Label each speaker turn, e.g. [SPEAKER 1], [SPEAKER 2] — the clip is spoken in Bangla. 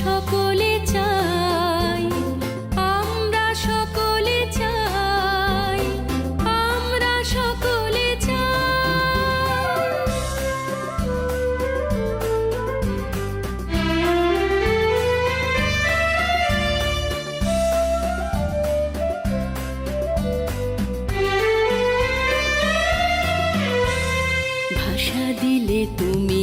[SPEAKER 1] সকলে চাই আমরা সকলে চাই আমরা সকলে ভাষা দিলে তুমি